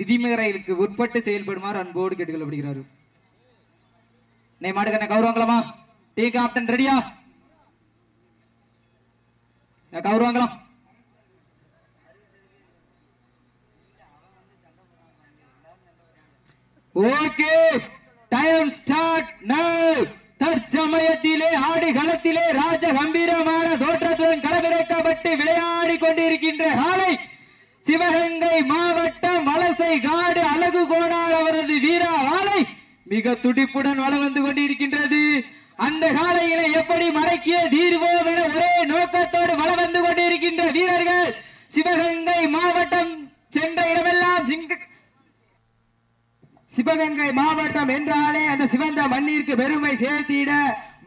விதிமுறைகளுக்கு உட்பட்டு செயல்படுமாறு அன்போடு கேட்டுக்கொள்ளப்படுகிறார் நே மாடுகண்ண கௌரவங்களமா டீ கேப்டன் ரெடியா கௌரவங்களாம் ஓகே டைம் ஸ்டார்ட் நவ் தற்சமயத்திலே ஆடு களத்திலே ராஜ கம்பீரமான தோற்றத்துடன் களமிறக்கப்பட்டு விளையாடி கொண்டிருக்கின்ற காலை சிவகங்கை மாவட்டம் வலசை காடு அழகு கோடார் அவரது வீரா வாழை மிக துடிப்புடன் வள வந்து கொண்டிருக்கின்றது. அந்த காலையினை எப்படி மடக்கிய தீர்வோம் என ஒரே நோக்கத்தோடு வள வந்து கொண்டிருக்கின்ற வீரர்கள் சிவகங்கை மாவட்டம் சென்ற இடமெல்லாம் சிவகங்கை மாவட்டம் என்றாலே அந்த சிவந்த மண்ணிற்கு பெருமை சேர்த்திட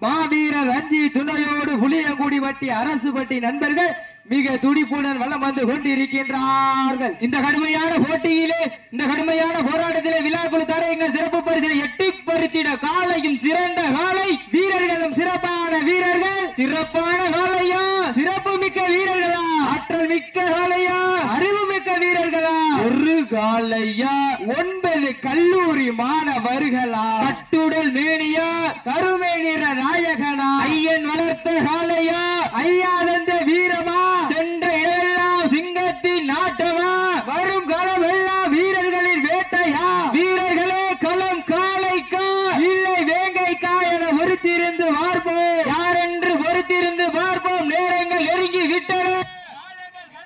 மாவீரர் ரஞ்சி துணையோடு புளியங்குடி வட்டி அரசு பட்டி நண்பர்கள் மிக துடிப்புடன் வலம் வந்து கொண்டிருக்கின்றார்கள். இந்த கடுமையான போட்டியிலே இந்த கடுமையான போராட்டத்திலே விழாக்குழு தர எங்கள் சிறப்பு பரிசை எட்டி பறித்திட காலையும் சிறந்த காலை வீரர்களும் சிறப்பான வீரர்கள். சிறப்பான காலையா சிறப்பு மிக்க வீரர்களா? ஆற்றல் மிக்க காலையா அறிவு மிக்க வீரர்களா? ஒரு காலையா? ஒன்பது கல்லூரி மாணவர்களா? கட்டுடல் மேனியா? கருமை நிற நாயகனா? ஐயன் வளர்த்த காலையா ஐயாதந்த வீரமா சென்ற இடமெல்லாம் சிங்கத்தின் நாட்டமா வரும் களம் எல்லாம் வீரர்களின் வேட்டையா வீரர்களே களம் காளைக்கா இல்லை வேங்கைக்கா என பொறுத்திருந்து பார்ப்போம் யாரென்று பொறுத்திருந்து பார்ப்போம் நேரங்கள் நெருங்கி விட்டன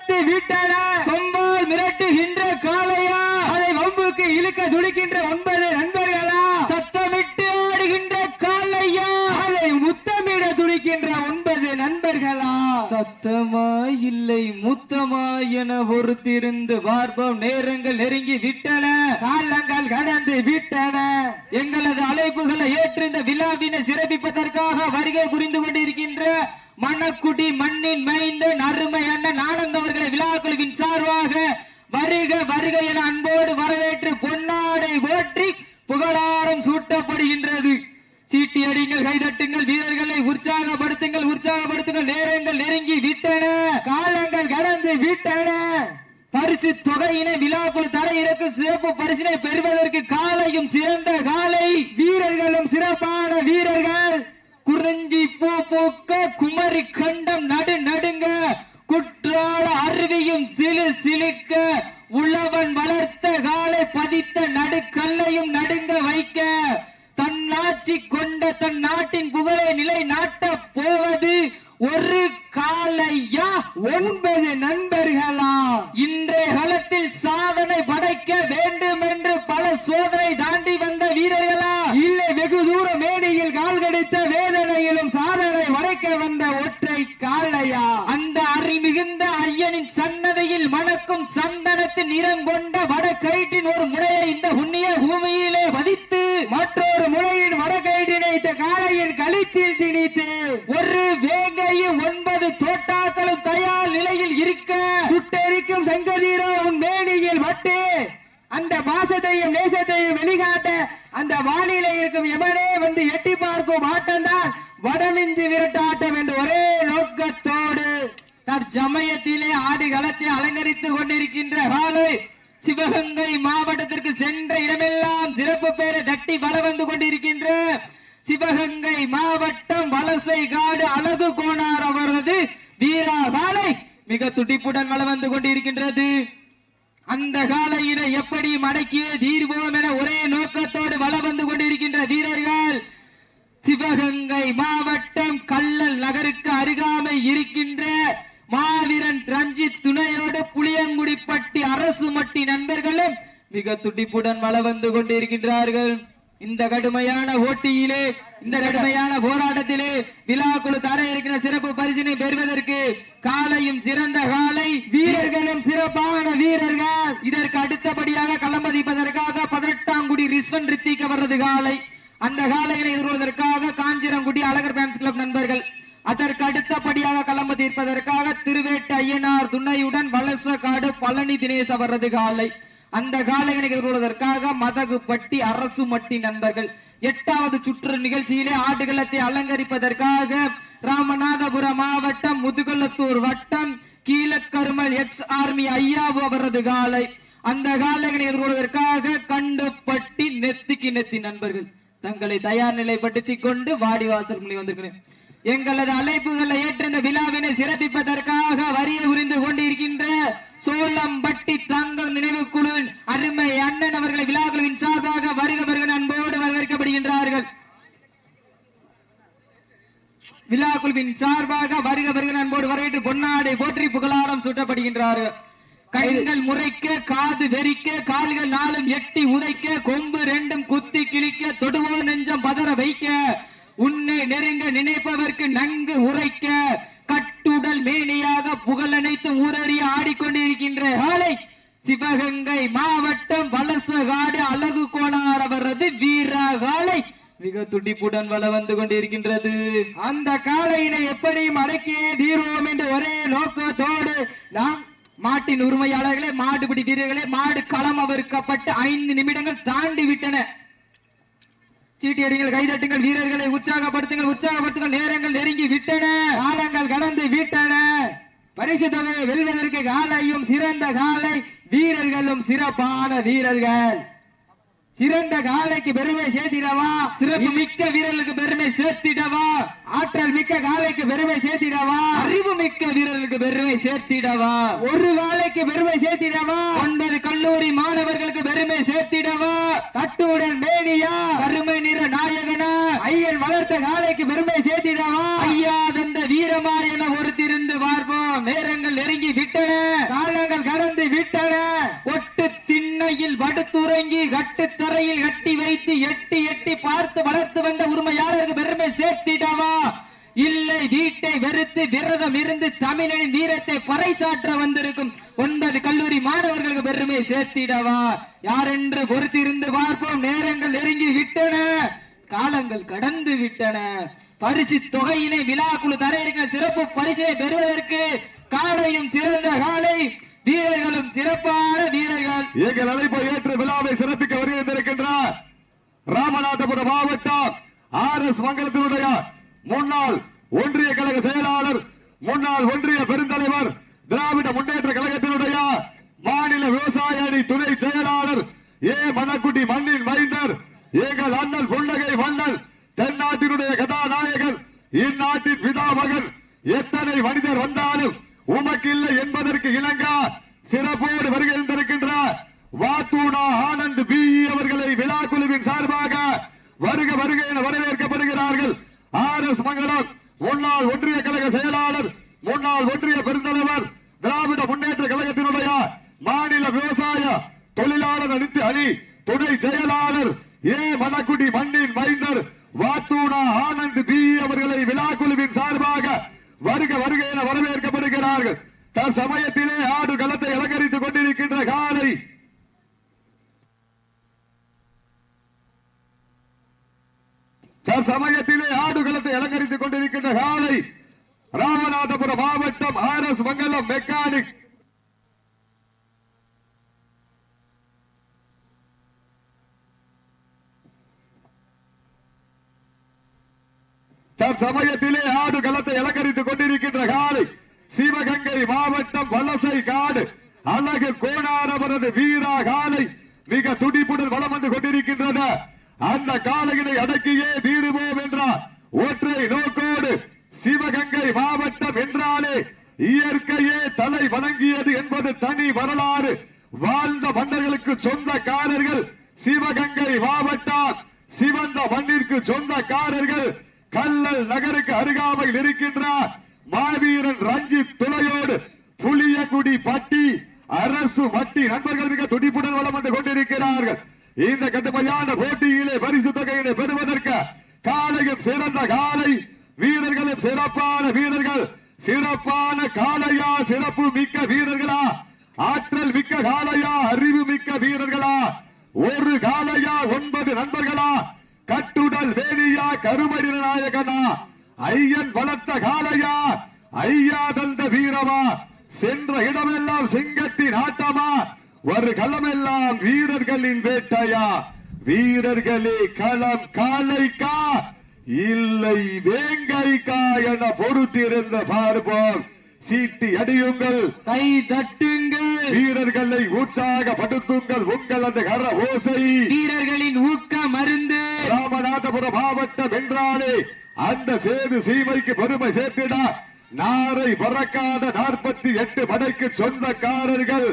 கடந்து விட்டன கொம்பால் மிரட்டுகின்ற காளையா அதை வம்புக்கு இழுக்க துடிக்கின்ற ஒன்பது நண்பர்களா சத்தமிட்டு ஆடுகின்ற காளையா அதை முத்தமிட துடிக்கின்ற ஒன்பது நண்பர்களா சத்தமா இல்லை முத்தமா என பொறுத்திருந்து பார்ப்போம். நேரங்கள் நெருங்கி விட்டன. காலங்கள் கடந்து விட்டன. எங்களது அழைப்புகளை ஏற்றிருந்த விழாவினை சிறப்பிப்பதற்காக வருகை புரிந்து கொண்டிருக்கின்ற மணக்குடி மண்ணின் மைந்தன் அருமை அண்ணன் ஆனந்த் அவர்களை விழாக்குழுவின் சார்பாக வருக வருக என அன்போடு வரவேற்று பொன்னாடை ஓற்றி புகழாரம் சூட்டப்படுகின்றது. சீட்டி அடிங்கள் கைதட்டுங்கள் வீரர்களை உற்சாகப்படுத்துங்கள் உற்சாகப்படுத்துங்கள். நேரங்கள் நெருங்கி விட்டன காலங்கள் கடந்து விட்டன. பரிசு தொகையினை விழாக்குழு தர இறக்கும் சிறப்பு பரிசினை பெறுவதற்கு காலையும் சிறந்த காலை. வீரர்களும் சிறப்பான வீரர்கள். குறிஞ்சி பூ பூக்க குமரி கண்டம் நடு நடுங்க குற்றால அருவியும் சிலு சிலுக்க உழவன் வளர்த்த காலை பதித்த நடுக்கல்லையும் நடுங்க வைக்க. தன்னாட்சி கொண்ட தன் நாட்டின் புகழை நிலை நாட்ட போவது ஒரு காலையா? ஒன்பது நண்பர்களா? இன்றைய காலத்தில் சாதனை படைக்க வேண்டும் என்று பல சோதனை தாண்டி வந்த வீரர்களா? இல்லை வெகு தூர மேடையில் கால் கடித்த வேதனையிலும் சாதனை படைக்க வந்த ஒற்றை காளையா? அந்த அருள் மிகுந்த ஐயனின் சன்னதியில் மணக்கும் சந்தனத்தின் நிறம் கொண்ட வடக்கயிற்றின் ஒரு முனையை இந்த புண்ணிய பூமியிலே பதித்து மற்றொரு செங்கதீரோ உன் மேனியில் வட்டு. அந்த பாசத்தையும் நேசத்தையும் வெளிகாட்ட அந்த வானிலை இருக்கும் எவனே வந்து எட்டி பார்க்கும் ஆட்டம்தான் வடமிஞ்சி விரட்டாட்டம் என்ற ஒரே நோக்கத்தோடு தற்சமயத்திலே ஆடி களத்தை அலங்கரித்துக் கொண்டிருக்கின்ற காலை சிவகங்கை மாவட்டத்திற்கு சென்ற இடமெல்லாம் சிறப்பு பெயரை தட்டி வள வந்து கொண்டிருக்கின்ற சிவகங்கை மாவட்டம் வலசை காடு அழகு கோணார் அவரது வீரா காலை மிக துடிப்புடன் வள வந்து கொண்டிருக்கின்றது. அந்த காலையினை எப்படி மடக்கியே தீர்வோம் என ஒரே நோக்கத்தோடு வள வந்து கொண்டிருக்கின்ற வீரர்கள் சிவகங்கை மாவட்டம் கல்லல் நகருக்கு அருகாமை இருக்கின்ற மாவீரன் ரஞ்சித் துணையோடு புளியங்குடிப்பட்டி அரசு மட்டி நண்பர்களும் மிக துடிப்புடன் வள வந்து கொண்டிருக்கின்றார்கள். இந்த கடுமையான போட்டியிலே இந்த கடுமையான போராட்டத்திலே விழாக்குழு தர இருக்கிற சிறப்பு பரிசினை பெறுவதற்கு காலையும் சிறந்த காலை வீரர்களும் சிறப்பான வீரர்கள். இதற்கு அடுத்தபடியாக களமதிப்பதற்காக பதினெட்டாம் குடி ரிஸ்வன் ரித்திக் அவரது காலை. அந்த காலையினை எதிர்கொள்வதற்காக காஞ்சிரங்குடி அழகர் பேன்ஸ் கிளப் நண்பர்கள். அதற்கு அடுத்தபடியாக களம்பு தீர்ப்பதற்காக திருவேட்டு ஐயனார் துணையுடன் வலசக்காடு பழனி தினேஷ் அவரது காலை. அந்த காலையினை எதிர்கொள்வதற்காக மதகுப்பட்டி அரசு மட்டி நண்பர்கள். எட்டாவது சுற்று நிகழ்ச்சியிலே ஆடுகளத்தை அலங்கரிப்பதற்காக ராமநாதபுரம் மாவட்டம் முதுகலத்தூர் வட்டம் கீழக்கருமல் எக்ஸ் ஆர்மி ஐயாவு அவரது காலை. அந்த காலைகளை எதிர்கொள்வதற்காக கண்டுபட்டி நெத்திக்கு நெத்தி நண்பர்கள். தங்களை தயார் நிலைப்படுத்திக் கொண்டு வாடிவாசல் முன்னே வந்திருக்கிறேன். எங்களது அழைப்புகளை ஏற்ற இந்த விழாவினை சிறப்பிப்பதற்காக வரிய புரிந்து கொண்டிருக்கின்ற சோளம்பட்டி தங்கம் நினைவு குழுவின் அருமை அண்ணன் அவர்களை விழாக்குழுவின் சார்பாக வருக வருக அன்போடு வரவேற்கப்படுகின்றார்கள். விழா குழுவின் சார்பாக வருக வருக அன்போடு வரவேற்று பொன்னாடை போற்றி புகழாரம் சூட்டப்படுகின்றார்கள் கைகள் முறைக்க காது வெறிக்க கால்கள் நாளும் எட்டி உதைக்க கொம்பு ரெண்டும் குத்தி கிழிக்க தொடுவோ நெஞ்சம் பதற வைக்க உன்னை நெருங்க நினைப்பவர்க்கு நன்கு உரைக்க கட்டுடல் மேனியாக புகழனைத்து ஊரறிய ஆடிக்கொண்டிருக்கின்ற ஆலை சிவகங்கை மாவட்டம் வலசகாடு அழகு கோணாரவரது வீராகாலை மிக துடிப்புடன் வள வந்து கொண்டிருக்கின்றது. அந்த காளையினை எப்படியும் அடக்கியே தீர்வோம் என்று ஒரே நோக்கத்தோடு நாம் மாட்டின் உரிமையாளர்களே மாடுபிடி வீரர்களே மாடு களம் அவருக்கப்பட்டு ஐந்து நிமிடங்கள் தாண்டி விட்டன சீட்டியடிங்கள் கைதட்டுங்கள் வீரர்களை உற்சாகப்படுத்துங்கள் உற்சாகப்படுத்துங்கள். நேரங்கள் நெருங்கி விட்டன காலங்கள் கடந்து விட்டன. பரிசு தொகையை வெல்வதற்கு காலையும் சிறந்த காலை வீரர்களும் சிறப்பான வீரர்கள். சிறந்த காலைக்கு பெருமை சேர்த்திடவா? சிறப்பு. மிக்க வீரர்களுக்கு பெருமை சேர்த்திடவா? ஆற்றல் மிக்க காலைக்கு பெருமை சேர்த்திடவா? அறிவு மிக்க வீரர்களுக்கு பெருமை சேர்த்திடவா? ஒரு காலைக்கு பெருமை சேர்த்திடவா? ஒன்பது கல்லூரி மாணவர்களுக்கு பெருமை சேர்த்திடவா? கட்டுடன் மேனியா? கருமை நிற நாயகனா? ஐயன் வளர்த்த காலைக்கு பெருமை சேர்த்திடவா? ஐயா தந்த வீரமா என ஒருத்திருந்து பார்ப்போம். நேரங்கள் நெருங்கி விட்டன. காலங்கள் கடந்து விட்டன. ஒட்டு திண்ணையில் படுத்துறங்கி கட்டுத்தரையில் கட்டி வைத்து எட்டி எட்டி பார்த்து வளர்த்து வந்த உரிமையாளருக்கு பெருமை சேர்த்திடவா? இல்லை வீட்டை வெறுத்து விரதம் இருந்து தமிழனின் வீரத்தை பறைசாற்ற வந்திருக்கும் ஒன்பது கல்லூரி மாணவர்களுக்கு பெருமை சேர்த்திடவா? யாரென்று பொறுத்திருந்து பார்ப்போம். நேரங்கள் நெருங்கி விட்டன. காலங்கள் கடந்து விட்டன. பரிசு தொகையினை விழா குழு தர இருக்கிற சிறப்பு பரிசினை பெறுவதற்கு காலையும் சிறந்த காலை வீரர்களும் சிறப்பான வீரர்கள். எங்கள் அழைப்பை ஏற்று விழாவை சிறப்பிக்க வருகின்றிருக்கின்றார். ராமநாதபுரம் மாவட்டம் ஆர் எஸ் மங்கலத்தினுடைய முன்னாள் ஒன்றிய கழக செயலாளர் முன்னாள் ஒன்றிய பெருந்தலைவர் திராவிட முன்னேற்ற கழகத்தினுடைய மாநில விவசாய அணி துணை செயலாளர் ஏ. மணக்குட்டி மண்ணின் மைந்தர் எங்கள் அண்ணன் புன்னகை மன்னன் தென்னாட்டினுடைய கதாநாயகர் இந்நாட்டின் பிதாமகன். எத்தனை மனிதர் வந்தாலும் உமக்கு இல்லை என்பதற்கு இணங்க சிறப்போடு வருகின்றிருக்கின்ற வாத்தூனா ஆனந்த் பி அவர்களை விழா குழுவின் சார்பாக வருக வருக என வரவேற்கப்படுகிறார்கள். ஆர் எஸ் மங்கலம் முன்னாள் ஒன்றிய கழக செயலாளர் முன்னாள் ஒன்றிய பெருந்தலைவர் திராவிட முன்னேற்ற கழகத்தினுடைய மாநில விவசாய தொழிலாளர் அணித்து அணி துணை செயலாளர் ஏ மணக்குடி மண்ணின் மைந்தர் வாத்தூனா ஆனந்த் பி அவர்களை விழா குழுவின் சார்பாக வருக வருக என வரவேற்கப்படுகிறார்கள். தற்சமயத்திலே ஆடு களத்தை அலங்கரித்துக் கொண்டிருக்கின்ற காலை. தற்சமயத்திலே ஆடு களத்தை அலங்கரித்துக் கொண்டிருக்கின்ற காலை. ராமநாதபுரம் மாவட்டம் ஆர் எஸ் மங்கலம் மெக்கானிக். தற்சமயத்திலே ஆடு களத்தை அலங்கரித்துக் கொண்டிருக்கின்ற காலை சிவகங்கை மாவட்டம் வலசை காடு. அழகு கோணாரவரது வீரா காலை மிக துடிப்புடன் வளம் வந்து கொண்டிருக்கின்றது. அந்த காலையினை அடக்கியே தீருவோம் என்றார். ஒற்றை நோக்கோடு சிவகங்கை மாவட்டம் என்றாலே இயற்கையே தலை வணங்கியது என்பது தனி வரலாறு. வாழ்ந்த மன்னர்களுக்கு சொந்தக்காரர்கள் சிவகங்கை மாவட்டம். சிவந்த மண்ணிற்கு சொந்தக்காரர்கள் கல்லல் நகருக்கு அருகாமையில் இருக்கின்ற மாவீரன் ரஞ்சித் துணையோடு புளியங்குடி பட்டி அரசு மட்டி நண்பர்கள் மிக துடிப்புடன் வளம் வந்து கொண்டிருக்கிறார்கள். இந்த கடுமையான போட்டியிலே பரிசு தொகையினை பெறுவதற்கு காலையும் சிறந்த காலை வீரர்களும் சிறப்பான வீரர்கள் சிறப்பான காலையா சிறப்பு மிக்க வீரர்களா ஆற்றல் மிக்க காலையா அறிவு மிக்க வீரர்களா ஒரு காலையா ஒன்பது நண்பர்களா கட்டுடல் வேலியா கருமடி நாயகனா ஐயன் வளர்த்த காலையா ஐயா தந்த வீரமா சென்ற இடமெல்லாம் சிங்கத்தின் ஆட்டமா? ஒரு களமெல்லாம் வீரர்களின் வேட்டையா? வீரர்களே களம் காலைக்கா? இல்லை வேங்கைக்கா என பொறுத்திருந்து பார்ப்போம். சீட்டி அடியுங்கள். கை தட்டுங்கள். வீரர்களை உற்சாகப்படுத்துங்கள். உங்கள் அந்த கர ஓசை. வீரர்களின் ஊக்க மருந்து. ராமநாதபுரம் மாவட்டம் என்றாலே அந்த சேது சீமைக்கு பெருமை சேர்த்திட. நாரை பறக்காத நாற்பத்தி எட்டு படைக்கு சொந்தக்காரர்கள்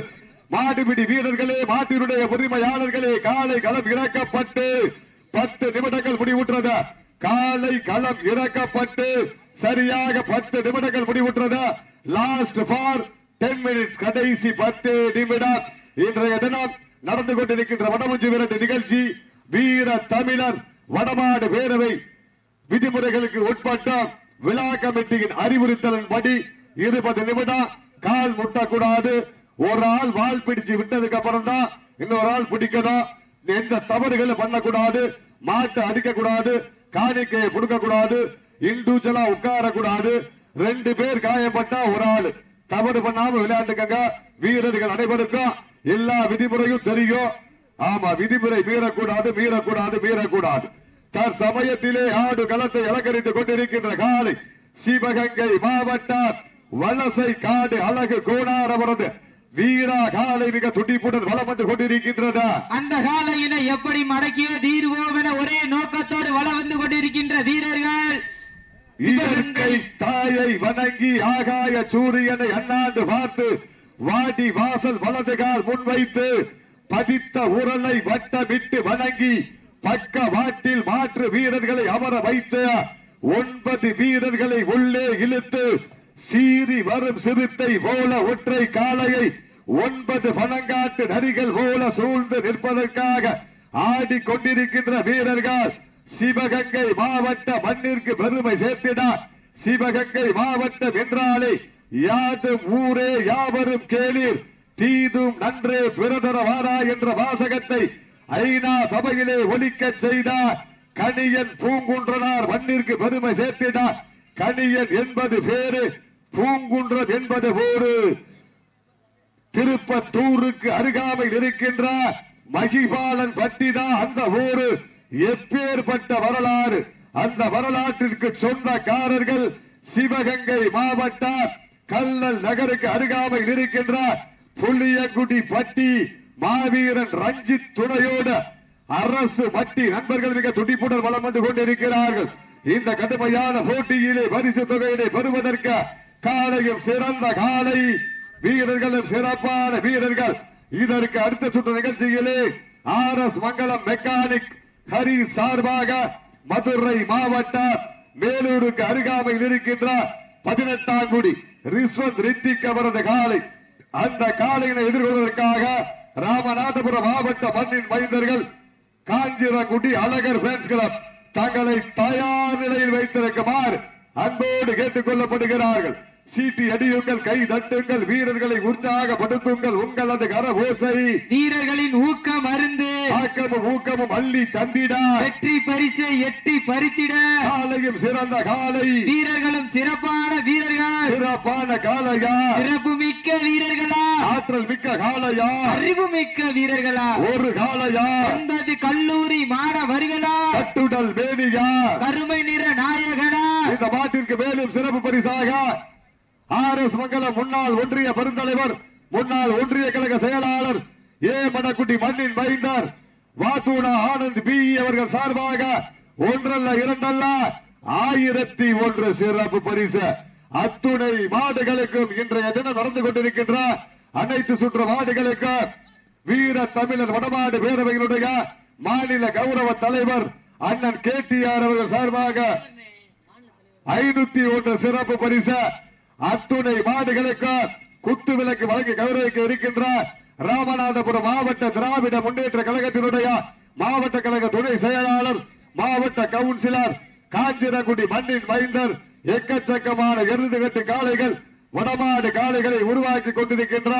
மாடுபிடி வீரர்களே மாட்டினுடைய உரிமையாளர்களே காலை களம் இறக்கப்பட்டு பத்து நிமிடங்கள் முடிவுற்றது. காலை களம் இறக்கப்பட்டு சரியாக பத்து நிமிடங்கள் முடிவுற்றது. லாஸ்ட் ஃபார் டென் மினிட்ஸ் கடைசி பத்து நிமிடம். இன்றைய தினம் நடந்து கொண்டிருக்கின்ற வடமுஞ்சி விரட்டு நிகழ்ச்சி வீர தமிழர் வடமாடு பேரவை விதிமுறைகளுக்கு உட்பட்ட விழா கமிட்டியின் அறிவுறுத்தலின்படி இருபது நிமிடம் கால் முட்டக்கூடாது. ஒரு ஆள் வால் பிடிச்சு விட்டதுக்கு அப்புறம் தான் இன்னொரு ஆள் பிடிக்கணும். எந்த தவறுகளும் பண்ணக்கூடாது. மாட்டை அடிக்க கூடாது காணிக்கையை கொடுக்க கூடாது இண்டிவிஜுவலா உட்கார கூடாது ரெண்டு பேர் காயப்பட்டா ஒரு ஆள். தவறு பண்ணாம விளையாண்டுக்கங்க. வீரர்கள் அனைவருக்கும் எல்லா விதிமுறையும் தெரியும். ஆமா விதிமுறை மீறக்கூடாது மீறக்கூடாது மீறக்கூடாது. தற்சமயத்திலே ஆடு களத்தை அலங்கரித்துக் கொண்டிருக்கின்ற காலை சிவகங்கை மாவட்டம் வலசை காடு அழகு கோணாரவரது வீரா காலை மிக துடிப்புடன் வலம் வந்து கொண்டிருக்கின்றது அந்த காலையினை எப்படி மடக்கிய தீர்வோம் என ஒரே நோக்கத்தோடு வளம் வந்து கொண்டிருக்கின்ற வீரர்கள்? இயற்கை தாயை வணங்கி ஆகாய சூரியனை அண்ணாந்து பார்த்து வாடி வாசல் வலது கால் முன்வைத்து பதித்த உரலை வட்டமிட்டு வணங்கி பக்க வாட்டில் மாற்று வீரர்களை அமர வைத்து ஒன்பது வீரர்களை உள்ளே இழுத்து சீறி வரும் சிறுத்தை போல ஒற்றை காளையை ஒன்பது பணங்காட்டு நரிகள் போல சூழ்ந்து நிற்பதற்காக ஆடிக்கொண்டிருக்கின்ற வீரர்கள் சிவகங்கை மாவட்ட மண்ணிற்கு பெருமை சேர்த்திட சிவகங்கை மாவட்டம் என்றாலே யாதும் ஊரே யாவரும் கேளீர். தீதும் நன்றே பிறதரவாரா என்ற வாசகத்தை ஐநா சபையிலே ஒலிக்கச் செய்தார் கணியன் பூங்குன்றனார் மண்ணிற்கு பெருமை சேர்த்தினார் கணியன் என்பது பேரு பூங்குன்றம் என்பது போரு. திருப்பத்தூருக்கு அருகாமையில் இருக்கின்ற மகிபாலன் பட்டிதான் அந்த ஊரு எப்பேற்பட்ட வரலாறு அந்த வரலாற்றிற்கு சொந்தக்காரர்கள் சிவகங்கை மாவட்டம் கல்லல் நகருக்கு அருகாமையில் இருக்கின்ற புள்ளியங்குடி பட்டி மாவீரன் ரஞ்சித் துணையோடு அரசு மட்டி நண்பர்கள் மிக துடிப்புடன் வளம் வந்து கொண்டிருக்கிறார்கள். இந்த கடுமையான போட்டியிலே பரிசு தொகையினை பெறுவதற்கு காலையும் சிறந்த காலை வீரர்களும் சிறப்பான வீரர்கள். இதற்கு அடுத்த சுற்று நிகழ்ச்சியிலே R S Mangalam mechanic Hari சார்பாக மதுரை மாவட்டம் மேலூருக்கு அருகாமையில் இருக்கின்ற பதினெட்டாம் குடி ரிஸ்வந்த் ரித்திக் அவரது காலை. அந்த காலையினை எதிர்கொள்வதற்காக ராமநாதபுரம் மாவட்ட மண்ணின் மைந்தர்கள் காஞ்சிரங்குடி அழகர் ஃபேன்ஸ் கிளப் தங்களை தயார் நிலையில் வைத்திருக்குமாறு அன்போடு கேட்டுக் கொள்ளப்படுகிறார்கள். சீட்டி அடியுங்கள் கை தட்டுங்கள் வீரர்களை உற்சாகப்படுத்துங்கள் உங்களது கரகோசை வீரர்களின் ஊக்க மருந்து ஆக்கமும் ஊக்கமும் அள்ளி தந்திட. வெற்றி பரிசை எட்டி பறித்திட. காலையும் சிறந்த காலை. வீரர்களும் சிறப்பான வீரர்கள். சிறப்பான காலையா? சிறப்பு மிக்க வீரர்களா? ஆற்றல் மிக்க காலையா? அறிவு மிக்க வீரர்களா? ஒரு காலையா? ஒன்பது கல்லூரி மாணவர்களா? கட்டுடல் வேணியா கருமை நிற நாயகனா? இந்த மாட்டிற்கு மேலும் சிறப்பு பரிசாக ஆர் எஸ் மங்கலம் முன்னாள் ஒன்றிய பெருந்தலைவர் முன்னாள் ஒன்றிய கழக செயலாளர் ஏ. மணக்குட்டி மண்ணின் மைந்தர் வாத்தூனா ஆனந்த் பி. அவர்கள் சார்பாக ஒன்றல்ல இரண்டல்ல ஆயிரத்தி ஒன்று சிறப்பு பரிசு. அத்துணை மாடுகளுக்கும் இன்றைய தினம் நடந்து கொண்டிருக்கின்ற அனைத்து சுற்று மாடுகளுக்கும் வீர தமிழர் வடமாடு பேரவையினுடைய மாநில கௌரவ தலைவர் அண்ணன் கே. டி. ஆர். அவர்கள் சார்பாக ஐநூத்தி ஒன்று சிறப்பு பரிசு. அத்துணை மாடுகளுக்கு குத்து விளக்கு வழங்கி கௌரவிக்க இருக்கின்ற ராமநாதபுரம் மாவட்ட திராவிட முன்னேற்ற கழகத்தினுடைய மாவட்ட கழக துணை செயலாளர் மாவட்ட கவுன்சிலர் காஞ்சிரகுடி மண்ணின் மைந்தர் எக்கச்சக்கமான எருது கட்டு காளைகள் வடமாடு காளைகளை உருவாக்கி கொண்டிருக்கின்ற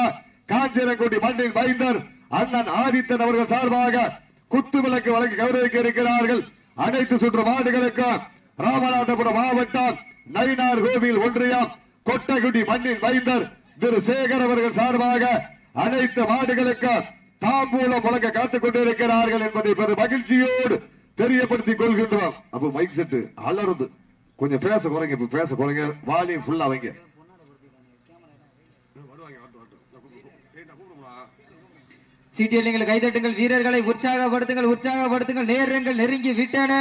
காஞ்சிரகுடி மண்ணின் மைந்தர் அண்ணன் ஆதித்தன் அவர்கள் சார்பாக குத்து விளக்கு வழங்கி கௌரவிக்க இருக்கிறார்கள். அனைத்து சுற்று மாடுகளுக்கும் ராமநாதபுரம் மாவட்டம் நயினார் கோவில் ஒன்றியம் கொட்டகுடி மண்ணின் வைந்தர் திரு சேகர் அவர்கள் சார்பாக அனைத்து மாடுகளுக்கு தாம்பூலம் முழங்க காத்துக் கொண்டிருக்கிறார்கள் என்பதை பெரும் மகிழ்ச்சியோடு தெரியப்படுத்திக் கொள்கின்றோம். அப்ப மைக் செட்டு அலருது கொஞ்சம் பேச குறைங்க இப்ப பேச குறைங்க. வாலியம் ஃபுல்லா வைங்க. சீட்டியலிங்களை கைதட்டுங்கள் வீரர்களை உற்சாகப்படுத்துங்கள் உற்சாகப்படுத்துங்கள் நேரங்கள் நெருங்கி விட்டன.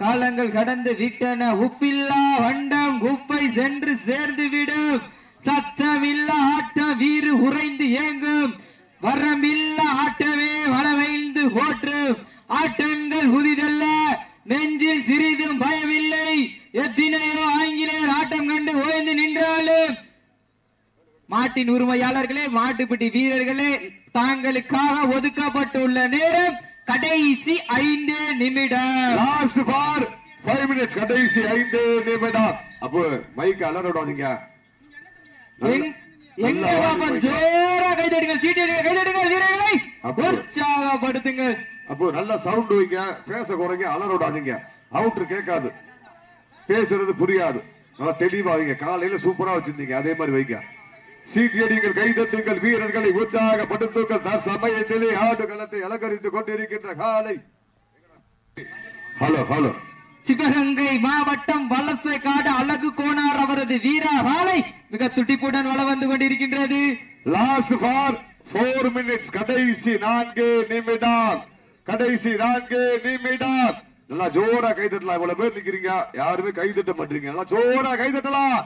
காலங்கள் கடந்து விட்டன. உப்பில்லா வண்டம் குப்பை சென்று சேர்ந்து விடும் சத்தமில்லா ஆட்டம் வீறு உறைந்து ஏங்கும் வரம்பில்லா ஆட்டமே வளவைந்து போற்றும். ஆட்டங்கள் புதிதல்ல நெஞ்சில் சிறிதும் பயமில்லை. எத்தினையோ ஆங்கிலேயர் ஆட்டம் கண்டு ஓய்ந்து நின்றாலும் மாட்டின் உரிமையாளர்களே மாட்டுப்பிட்டி வீரர்களே தாங்களுக்காக ஒதுக்கப்பட்டுள்ள நேரம் கடைசி ஐந்து நிமிடம். லாஸ்ட் ஃபார் ஃபைவ் மினிட்ஸ் கடைசி ஐந்து நிமிடம். அப்போ மைக் அலறோடாதீங்க எங்- எங்க பாப்பன் ஜோரா கைதட்டுங்கள் சீட்டிடுங்க கைதட்டுங்கள் வீரர்களை அப்போ. உற்சாகப்படுத்துங்கள். அப்போ நல்ல சவுண்ட் வைங்க. பேச குறைங்க அலறோடாதீங்க அவுட்ரு கேட்காது. பேசுறது புரியாது. நல்லா தெளிவா வைங்க. காலையில சூப்பரா வச்சிருந்தீங்க. அதே மாதிரி வைங்க. சீட்டியடிங்கள் கைதட்டுங்கள் வீரர்களை உற்சாகப்படுத்துங்கள். தற்சமயத்திலே ஆடு களத்தை அலங்கரித்துக் கொண்டிருக்கின்ற காலை. Hello hello. சிவகங்கை மாவட்டம் வலசைக்காடு அழகு கோனார் அவரது வீரா வாழை மிக துடிப்புடன் வள வந்து கொண்டிருக்கின்றது. லாஸ்ட் ஃபார் போர் மினிட்ஸ் கடைசி நான்கு நிமிடம். கடைசி நான்கு நிமிடம். நல்லா ஜோரா கைதட்டலாம். இவ்வளவு பேர் நிக்கிறீங்க. யாருமே கைதட்ட மாட்டீங்க. நல்லா ஜோரா கைதட்டலாம்.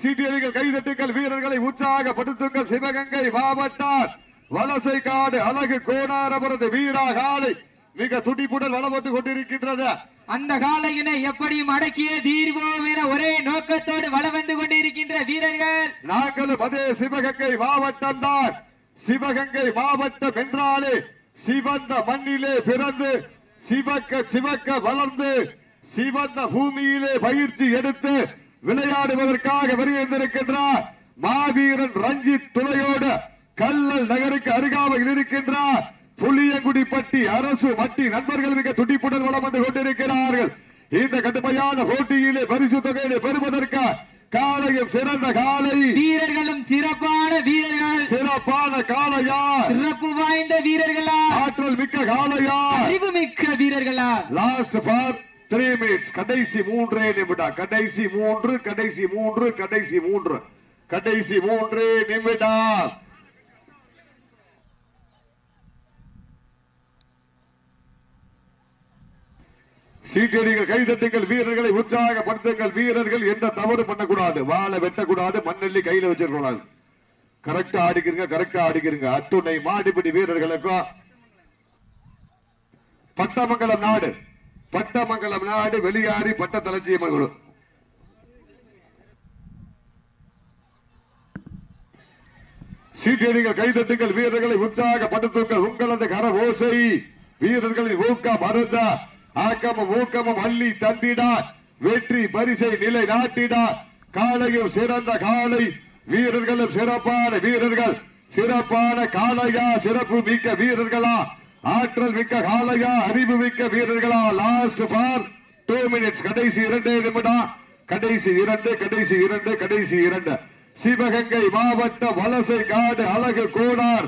சீட்டியடிகள் கைதட்டுங்கள் வீரர்களை உற்சாகப்படுத்துங்கள். சிவகங்கை மாவட்டம் வலசை காடு அழகு கோடார் அவரது வீரா காலை மிக துடிப்புடன் வளம் வந்து கொண்டிருக்கின்றது. அந்த காலையினை எப்படியும் அடக்கிய தீர்வோம் என ஒரே நோக்கத்தோடு வள வந்து கொண்டிருக்கின்ற வீரர்கள். நாங்களும் அதே சிவகங்கை மாவட்டம் தான். சிவகங்கை மாவட்டம் என்றாலே சிவந்த மண்ணிலே பிறந்து சிவக்க சிவக்க வளர்ந்து சிவந்த பூமியிலே பயிற்சி எடுத்து விளையாடுவதற்காக வருகின்றிருக்கின்றார் மாவீரன் ரஞ்சித் துணையோடு கல்லல் நகருக்கு அருகாமையில் இருக்கின்றார் புளியங்குடிப்பட்டி அரசு மட்டி நண்பர்கள் மிக துடிப்புடன் வளம் வந்து கொண்டிருக்கிறார்கள். இந்த கடுமையான போட்டியிலே பரிசு தொகையை பெறுவதற்கு காலையும் சிறந்த காலை. வீரர்களும் சிறப்பான வீரர்கள். சிறப்பான காளையா. சிறப்பு வாய்ந்த வீரர்களா. ஆற்றல் மிக்க காளையா. அறிவு மிக்க வீரர்களா. லாஸ்ட் ஃபார் த்ரீ மினிட்ஸ் கடைசி மூன்றே நிமிடம். கடைசி மூன்று கடைசி மூன்று கடைசி மூன்று. கடைசி மூன்றே நிமிடம். சீட்டடிகள் கைதட்டுங்கள் வீரர்களை உற்சாகப்படுத்துங்கள். வீரர்கள் எந்த தவறு பண்ணக்கூடாது. வாழை வெட்டக்கூடாது. மண்ணெல்லி கையில வச்சிருக்கூடாது கரெக்டா ஆடிக்கிறீங்க கரெக்டா ஆடிக்கிறீங்க அத்துணை மாடிப்பிடி வீரர்களுக்கும் பட்டமங்கலம் நாடு. பட்டமங்கலம் நாடு வெளியாரி பட்ட தலஞ்சியம்மன் குழு சீட்டடிகள் கைதட்டுங்கள் வீரர்களை உற்சாக உற்சாகப்படுத்துங்கள் உங்களது கர ஓசை வீரர்களின் ஊக்கம் மருந்த. ஆக்கமும் ஊக்கமும் அள்ளி தந்திடார். வெற்றி பரிசை நிலை நாட்டிடா காலையும் சிறந்த காலை. வீரர்களும் சிறப்பான வீரர்கள். சிறப்பான காளையா சிறப்பு மிக்க வீரர்களா. ஆற்றல் மிக்க காலையா அறிவு மிக்க வீரர்களா லாஸ்ட் பார் டூ மினிட்ஸ் கடைசி இரண்டே நிமிடம். கடைசி இரண்டு கடைசி இரண்டு கடைசி இரண்டு. சிவகங்கை மாவட்ட வலசை காடு அழகு கூடார்.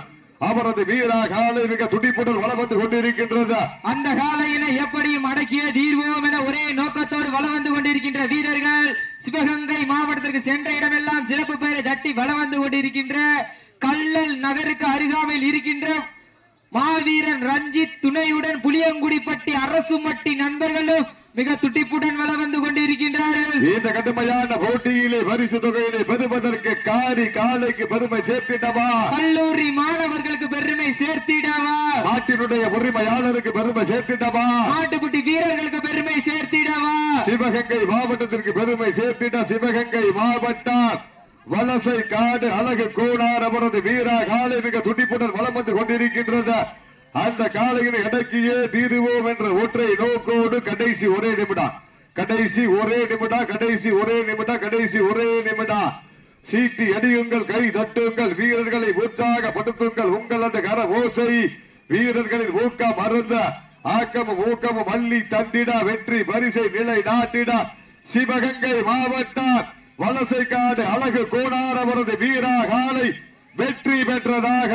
அவரது வீரா காலை மிக துடிப்புடன் வளம் வந்து கொண்டிருக்கின்றது. அந்த காலையினை எப்படியும் அடக்கிய தீர்வோம் என ஒரே நோக்கத்தோடு வளம் வந்து கொண்டிருக்கின்ற வீரர்கள் சிவகங்கை மாவட்டத்திற்கு சென்ற இடமெல்லாம் சிறப்பு பெயரை தட்டி வளம் வந்து கொண்டிருக்கின்ற கள்ளல் நகருக்கு அருகாமையில் இருக்கின்ற மாவீரன் ரஞ்சித் துணையுடன் புளியங்குடிப்பட்டி அரசு மட்டி நண்பர்களும் மிக துடிப்புடன் வளம் வந்து கொண்டிருக்கின்றார்கள். இந்த கடுமையான போட்டியிலே பரிசு தொகையினை பெறுவதற்கு காரி காலைக்கு பெருமை சேர்த்திடவா? கல்லூரி மாணவர்களுக்கு பெருமை சேர்த்திடவா? நாட்டினுடைய உரிமையாளருக்கு பெருமை சேர்த்திடவா? மாட்டுக்குட்டி வீரர்களுக்கு பெருமை சேர்த்திடவா? சிவகங்கை மாவட்டத்திற்கு பெருமை சேர்த்திட சிவகங்கை மாவட்டம் வலசை காடு அழகு கோணார் அவரது வீரா காலை மிக துடிப்புடன் வளம் வந்து கொண்டிருக்கின்றது. அந்த காலையின் அடக்கியே தீருவோம் என்ற ஒற்றை நோக்கோடு கடைசி ஒரே நிமிடம். கடைசி ஒரே நிமிடம் கடைசி ஒரே நிமிடம் கடைசி ஒரே நிமிடம். சீட்டி அடியுங்கள் கை தட்டுங்கள் வீரர்களை உற்சாகப்படுத்துங்கள். உங்களது கர ஓசை வீரர்களின் ஊக்கம் அருந்த ஆக்கமும் ஊக்கமும் அள்ளி தந்திட வெற்றி பரிசை நிலை நாட்டிட. சிவகங்கை மாவட்டம் வலசைக்காடு அழகு கோணார் அவரது வீரா காலை வெற்றி பெற்றதாக